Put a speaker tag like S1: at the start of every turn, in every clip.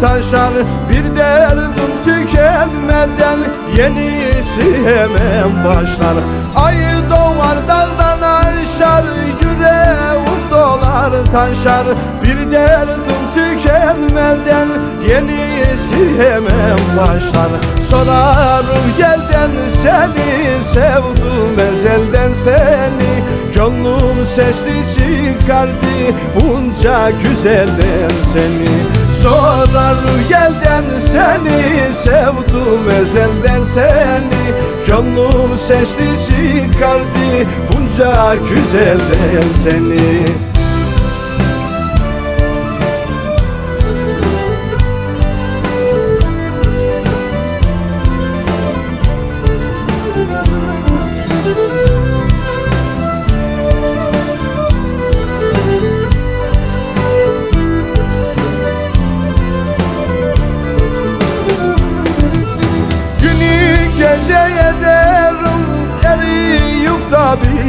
S1: taşar Bir derdim tükenmeden Yenisi hemen başlar. Ay doğar dağdan aşar Yüreğim dolar taşar. Bir derdim tükenmeden Yenisi hemen başlar. Sorarım gelden seni Sevdim ezelden seni Seçti çıkardı. Bunca güzelden seni Sorar gelden seni Sevdim ezelden seni. Gönlüm seçti çıkardı. Bunca güzelden seni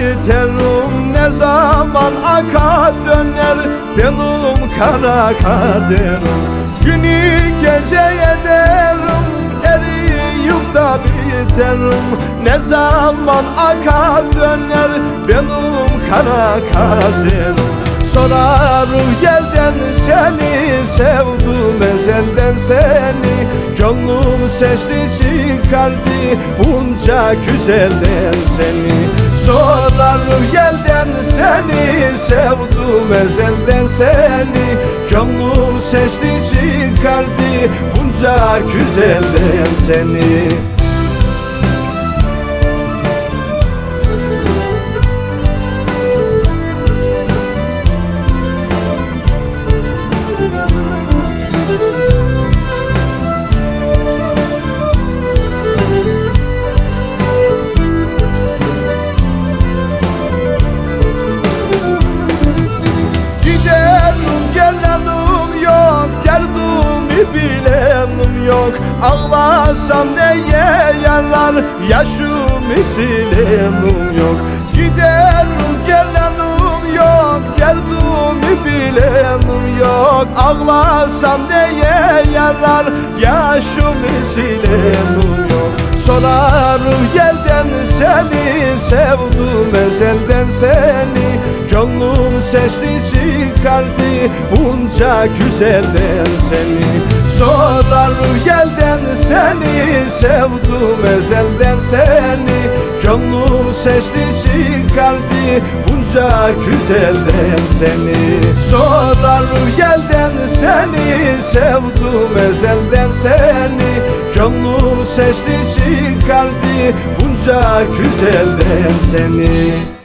S1: biterim Ne zaman aka döner? Benim kara kaderim. Günü gece ederim Eriyip da biterim Ne zaman aka döner? Benim kara kaderim. Sorarım gelden seni Sevdim ezelden seni. Gönlüm seçti çıkardı Bunca güzelden seni Sorarım gelden seni Sevdim ezelden seni Gönlüm seçti çıkardı. Bunca güzelden seni Ağlasam neye yarar? Yaşımı silenim yok. Giderim gelenim yok. Derdimi bilenim yok. Ağlasam neye yarar? Yaşımı silenim yok. Sorarım gelden seni Sevdim ezelden seni. Gönlüm seçti çıkardı Bunca güzelden seni Sorarım gelden seni Sevdim ezelden seni. Gönlüm seçti çıkardı Bunca güzelden seni. Sorarım gelden seni Sevdim ezelden seni. Gönlüm seçti çıkardı Bunca güzelden seni